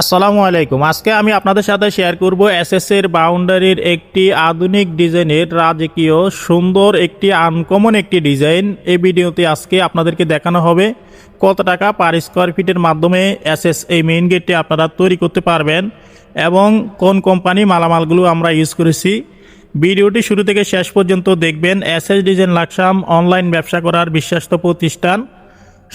আসসালামু আলাইকুম। আজকে আমি আপনাদের সাথে শেয়ার করব এসএস এর বাউন্ডারির একটি আধুনিক ডিজাইনের রাজকীয় সুন্দর একটি আনকমন একটি ডিজাইন এই ভিডিওতে আজকে আপনাদেরকে দেখানো হবে কত টাকা পার স্কোয়ার ফিটের মাধ্যমে এসএস এই মেইন গেটটি আপনারা তৈরি করতে পারবেন এবং কোন কোম্পানি মালামালগুলো আমরা ইউজ করেছি। ভিডিওটি শুরু থেকে শেষ পর্যন্ত দেখবেন। এসএস ডিজাইন লাকসাম অনলাইন ব্যবসা করার বিশ্বাস্ত প্রতিষ্ঠান।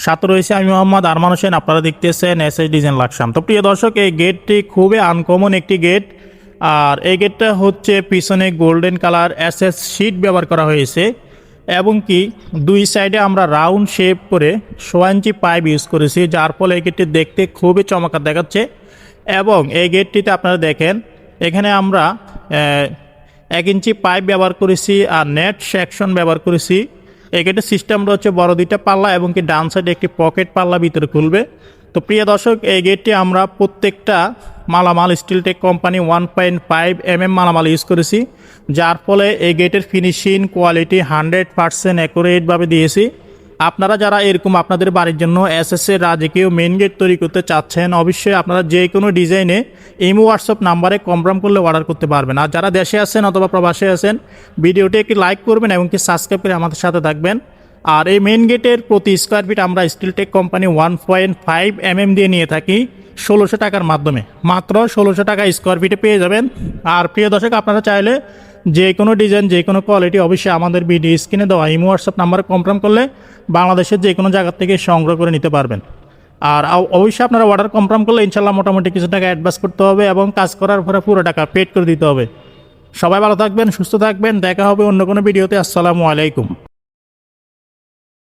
সাথে রয়েছে আমি মোহাম্মদ আরমান হোসেন, আপনারা দেখতেছেন এস এস ডিজাইন লাকসাম তো প্রিয় দর্শক, এই গেটটি খুবই আনকমন একটি গেট আর এই গেটটা হচ্ছে পিছনে golden colour S S sheet ব্যবহার করা হয়েছে। এবং কি, দুই সাইডে আমরা রাউন্ড শেপ করে সোয়া ইঞ্চি পাইপ ইউজ করেছি, যার ফলে এই গেটটি দেখতে খুবই চমৎকার দেখাচ্ছে। এবং এই গেটটিতে আপনারা দেখেন, এখানে আমরা এক ইঞ্চি পাইপ ব্যবহার করেছি আর নেট সেকশন ব্যবহার করেছি। গেটের সিস্টেমটা হচ্ছে বড় দুইটা পাল্লা এবং কি ডান সাইডে একটি পকেট পাল্লা ভিতরে খুলবে। তো প্রিয় দর্শক, এই গেটটি আমরা প্রত্যেকটা মালামাল Steeltech company one point five M M মালামাল ইউজ করেছি। যার ফলে এই গেটের ফিনিশিং কোয়ালিটি হান্ড্রেড পার্সেন্ট অ্যাকুরেটভাবে দিয়েছি। আপনারা যারা এরকম আপনাদের বাড়ির জন্য এস এস এর রাজকীয় মেন গেট তৈরি করতে চাচ্ছেন, অবশ্যই আপনারা যে কোনো ডিজাইনে ইমো হোয়াটসঅ্যাপ নাম্বারে কনফার্ম করলে অর্ডার করতে পারবেন। আর যারা দেশে আছেন অথবা প্রবাসে আছেন, ভিডিওটি একটি লাইক করবেন এবং কি সাবস্ক্রাইব করে আমাদের সাথে থাকবেন। আর এই মেন গেটের প্রতি স্কোয়ার ফিট আমরা Steeltech company one point five M M দিয়ে নিয়ে থাকি ষোলোশো টাকার মাধ্যমে। মাত্র ষোলোশো টাকা স্কোয়ার ফিটে পেয়ে যাবেন। আর প্রিয় দর্শক, আপনারা চাইলে যে কোনো ডিজাইন যে কোনো কোয়ালিটি অবশ্যই আমাদের বিডি স্ক্রিনে দেওয়া ইমো হোয়াটসঅ্যাপ নাম্বারে কনফার্ম করলে বাংলাদেশের যে কোনো জায়গার থেকে সংগ্রহ করে নিতে পারবেন। আর অবশ্যই আপনারা অর্ডার কনফার্ম করলে ইনশাল্লাহ মোটামুটি কিছু টাকা অ্যাডভান্স করতে হবে এবং কাজ করার পরে পুরো টাকা পেড করে দিতে হবে। সবাই ভালো থাকবেন, সুস্থ থাকবেন, দেখা হবে অন্য কোনো ভিডিওতে আসসালামু আলাইকুম।